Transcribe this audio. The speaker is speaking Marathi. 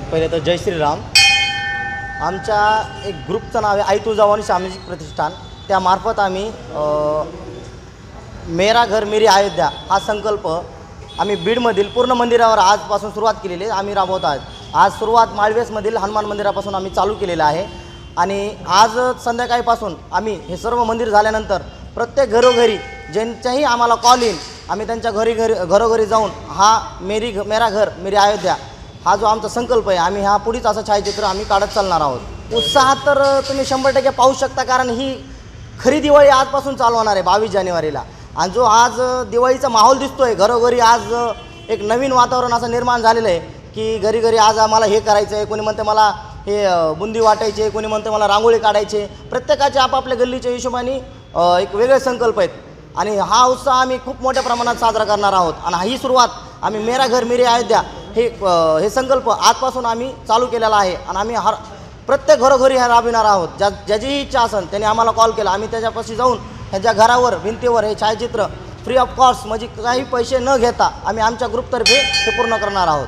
पहिले तर जय श्रीराम. आमच्या एक ग्रुपचं नाव आहे आई तुळजाभवानी सामाजिक प्रतिष्ठान. त्यामार्फत आम्ही मेरा घर मेरी अयोध्या हा संकल्प आम्ही बीडमधील पूर्ण मंदिरावर आजपासून सुरुवात केलेली आहे आम्ही राबवत आहोत. आज सुरुवात माळवेसमधील हनुमान मंदिरापासून आम्ही चालू केलेलं आहे. आणि आज संध्याकाळीपासून आम्ही हे सर्व मंदिर झाल्यानंतर प्रत्येक घरोघरी ज्यांच्याही आम्हाला कॉल येईल आम्ही त्यांच्या घरी घरी घरोघरी जाऊन हा मेरी घ मेरा घर मेरी अयोध्या हा जो आमचा संकल्प आहे आम्ही हा पुढीच असं छायाचित्र आम्ही काढत चालणार आहोत. उत्साहात तर तुम्ही शंभर टक्के पाहू शकता कारण ही खरी दिवाळी आजपासून चालू होणार आहे बावीस जानेवारीला. आणि जो आज दिवाळीचा माहोल दिसतोय घरोघरी आज एक नवीन वातावरण असं निर्माण झालेलं आहे की घरी घरी आज आम्हाला हे करायचं आहे कोणी म्हणते मला हे बुंदी वाटायचे कोणी म्हणते मला रांगोळी काढायचे प्रत्येकाचे आपापल्या गल्लीच्या हिशोबाने एक वेगळे संकल्प आहेत. आणि हा उत्साह आम्ही खूप मोठ्या प्रमाणात साजरा करणार आहोत. आणि ही सुरुवात आम्ही मेरा घर मेरी अयोध्या हे हे संकल्प आजपासून आम्ही चालू केलेला आहे आणि आम्ही हर प्रत्येक घरोघरी ह्या राबविणार आहोत. ज्या ज्याचीही इच्छा असेल त्यांनी आम्हाला कॉल केला. आम्ही त्याच्यापाशी जाऊन ह्याच्या घरावर भिंतीवर हे छायाचित्र फ्री ऑफ कॉस्ट म्हणजे काही पैसे न घेता आम्ही आमच्या ग्रुपतर्फे हे पूर्ण करणार आहोत.